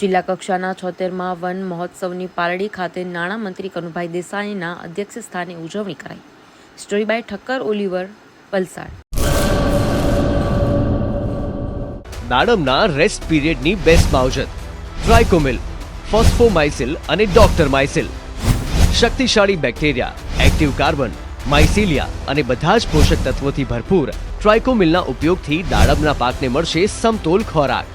જિલ્લા કક્ષાના છોતેરમાં વન મહોત્સવની પારડી ખાતે નાણામંત્રી કનુભાઈ દેસાઈના અધ્યક્ષ સ્થાને ઉજવણી કરાઈ. Story by Thakkar, Oliver Valsad દાડમના રેસ્ટ પીરિયડની બેસ્ટ માવજત ટ્રાયકોમિલ ફોસ્ફોમાઇસિલ અને ડોક્ટર માઇસિલ. શક્તિશાળી બેક્ટેરિયા, એક્ટિવ કાર્બન, માઇસિલિયા અને બધા જ પોષક તત્વોથી ભરપૂર ટ્રાયકોમિલના ઉપયોગથી દાડમના પાકને મળશે સમતોલ ખોરાક.